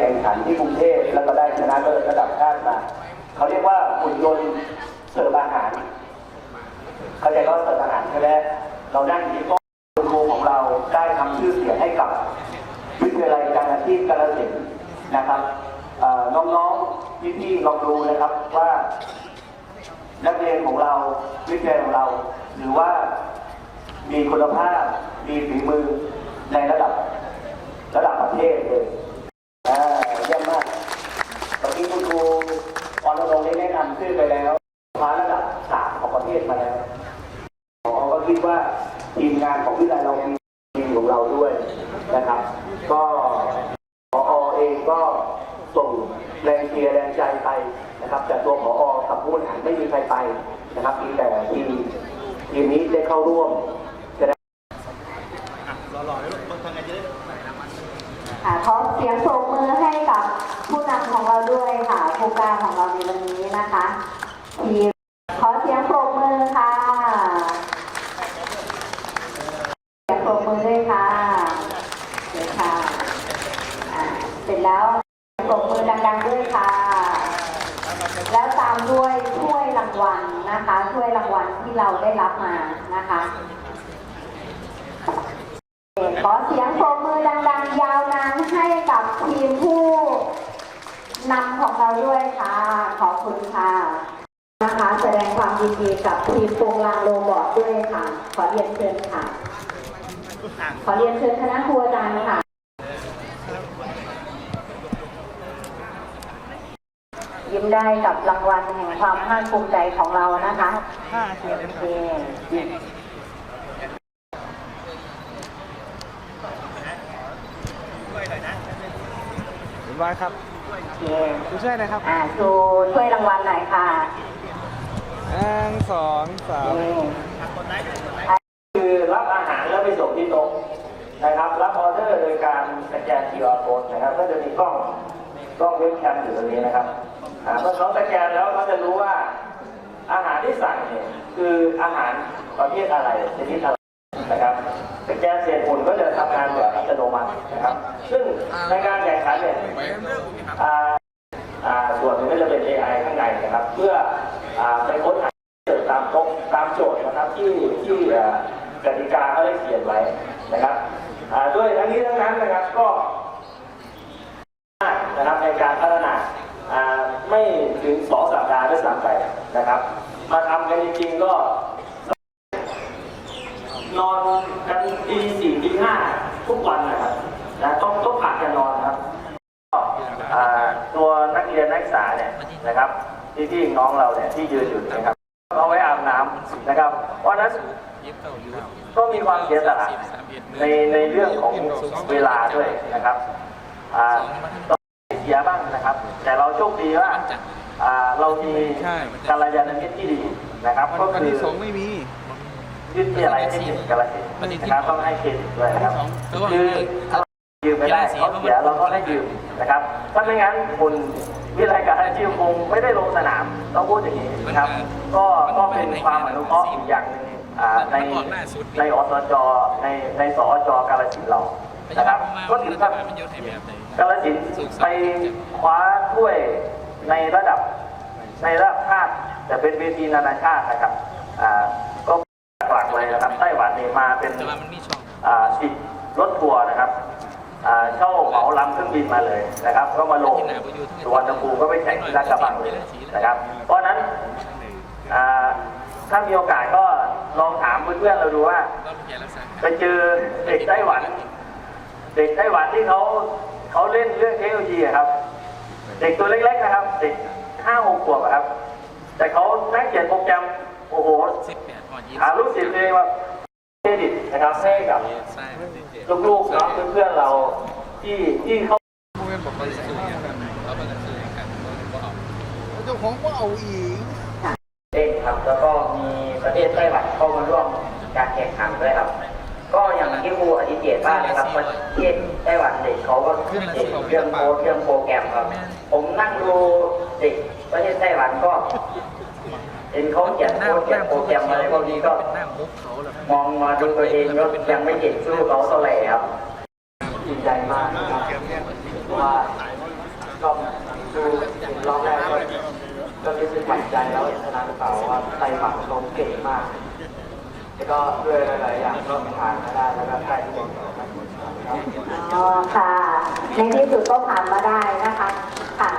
แข่งขันที่กรุงเทพแล้วก็ได้ชนะเลิศระดับชาติมาเขาเรียกว่าหุ่นยนต์เสิร์ฟอาหาร เข้าใจว่าเสิร์ฟอาหารใช่ไหมเรานั่งอยู่ที่โต๊ะคุณครูของเราได้ทำชื่อเสียงให้กับวิทยาลัยการอาชีพกาฬสินนะครับน้องๆพี่ๆลองดูนะครับว่านักเรียนของเราวิทยาลัยของเรา หรือว่ามีคุณภาพมีฝีมือในระดับระดับประเทศเลยอ่าเยี่ยมมากเมื่อกี้คุณครูอรณรงค์ได้แนะนำชื่อไปแล้วคว้าระดับสามของประเทศมาแล้วผอก็คิดว่า ทีมงานของวิทยาลัยเรามีทีมของเราด้วยนะครับ ก็ผอเองก็ส่งแรงเชียร์แรงใจไปนะครับ แต่ตัวผอกับผู้บริหารไม่มีใครไปนะครับมีแต่ทีมทีมนี้ได้เข้าร่วมค่ะขอเสียงปรบมือให้กับผู้นำของเราด้วยค่ะโครงการของเราในวันนี้นะคะทีมขอเสียงปรบมือค่ะ เสียงปรบมือด้วยค่ะเดี๋ยวค่ะอ่าเสร็จ แล้วปรบมือดังๆด้วยค่ะ แล้วตามด้วยถ้วยรางวัลนะคะถ้วยรางวัลที่เราได้รับมานะคะขอเสียงปรบมือดังๆ ยาวนานให้กับทีมผู้นำของเราด้วยค่ะ ขอบคุณค่ะนะคะแสดงความยินดีกับทีมโปรงลางโรบอทด้วยค่ะ ขอเรียนเชิญค่ะ ขอเรียนเชิญคณะครูอาจารย์ค่ะ ยิ้ม ได้กับรางวัลแห่งความภาคภูมิใจของเรานะคะโอเคเรียบร้อยครับโอเคผู้ช่วยนะครับอ่าชูถ้วยรางวัลหน่อยค่ะหนึ่งสองสามนี่คือรับอาหารแล้วไปส่งที่โต๊ะนะครับ รับออเดอร์โดยการสแกน QR code นะครับ ก็จะมีกล้องกล้องเว็บแคมอยู่ตรงนี้นะครับอ่า เมื่อเขาสแกนแล้วเขาจะรู้ว่า อาหารที่สั่งเนี่ยคืออาหารประเภทอะไรชนิดอะไรนะครับสแกนเสร็จหุ่นก็จะทำงานแบบอัตโนมัตินะครับ ซึ่งในการแข่งขันเนี่ยอ่าอ่าส่วนหนึงก็จะเป็น AI ข้างในนะครับ เพื่อไปค้นหาเตามโต๊ะตามโจทย์นะครับที่ที่กติกาเขาได้เขียนไว้นะครับด้วยทั้งนี้ทั้งนั้นนะครับก็นะครับในการพัฒนาอ่า ไม่ถึงสองสัปดาห์ด้วยซ้ำไปนะครับ มาทำกันจริงๆก็ นอนกันตีสี่ตีห้าทุกวันนะครับนะต้องต้องผ่านกันนอนครับตัวนักเรียนนักศึกษาเนี่ยนะครับที่ที่น้องเราเนี่ยที่ยืนอยู่นะครับเอาไว้อาบน้ำนะครับ เพราะนั้นก็มีความเสียสละในในเรื่องของเวลาด้วยนะครับอ่าต้อง เสียบ้างนะครับ แต่เราโชคดีว่าอ่าเรามีกัลยาณมิตรที่ดีนะครับวันก็วันคือที่สองไม่มีวิทยาลัยเทคนิคกาฬสินธุ์นะครับต้องให้เครดิตด้วยนะครับคือถ้ายืมไม่ได้เขาเสียเราก็ให้ยืมนะครับถ้าไม่งั้นคุณวิทยาลัยการอาชีพคงไม่ได้ลงสนามต้องพูดอย่างนี้นะครับ ก็ก็เป็นความอนุเคราะห์อีกอย่างหนึ่งอ่าในในอสจในในสอจกาฬสินธุ์เรานะครับก็ถือว่า กาฬสินธุ์ไปคว้าถ้วยในระดับในระดับชาติแต่เป็นเวทีนานาชาตินะครับอ่าก็หลักๆเลยนะครับไต้หวันนี่มาเป็นแต่ว่ามันมีช่องอ่าสิบรถทัวร์นะครับอ่าเช่าเหมาลำเครื่องบินมาเลยนะครับ ก็มาลงสุวรรณภูมิก็ไปแข่งที่ลาดกระบังเลยนะครับ เพราะฉะนั้นอ่าถ้ามีโอกาสก็ลองถามเพื่อนๆเราดูว่าก็แก่รักษาไปเจอเด็กไต้หวัน เด็กไต้หวันที่เขา เขาเล่นเรื่องเทคโนโลยีอะครับ เด็กตัวเล็กๆนะครับ เด็กห้าหกขวบอะครับ แต่เขานักเขียนโปรแกรมโอ้โหสิบแปดอ่อนยี่หาลูกศิษย์ตัวเองว่าเครดิตนะครับให้กับใช่ลูกๆเนาะเพื่อนๆเราที่ที่เขาโมเมนบอกไปซื้ออย่างกันเขาไปกันซื้ออย่างกันก็ออกเจ้าของว่าเอาอีกเองครับ แล้วก็มีประเทศไต้หวันเข้ามาร่วมการแข่งขันด้วยครับ ก็อย่างที่ครูอธิเจตว่านะครับประเทศไต้หวันเด็กเขาก็เก่งเรื่องโค้ดเรื่องโปรแกรมครับ ผมนั่งดูเด็กประเทศไต้หวันก็เห็นเขาเขียนโค้ดเขียนโปรแกรมอะไรพวกนี้ก็เป็นหน้ามุกเขาแล้วมองมาดูตัวเองก็ยังไม่เก่งสู้เขาเท่าไหร่ครับดีใจมากนะครับว่าก็ดูรอบแรกก็ก็รู้สึกหวั่นใจแล้วชนะหรือเปล่าว่าไต่ฝั่งเขาเก่งมาก แล้วก็ด้วยหลายๆอย่างก็ผ่านมาได้แล้วก็ใครที่จะอ๋อค่ะ ในที่สุดก็ผ่านมาได้นะคะ ค่ะ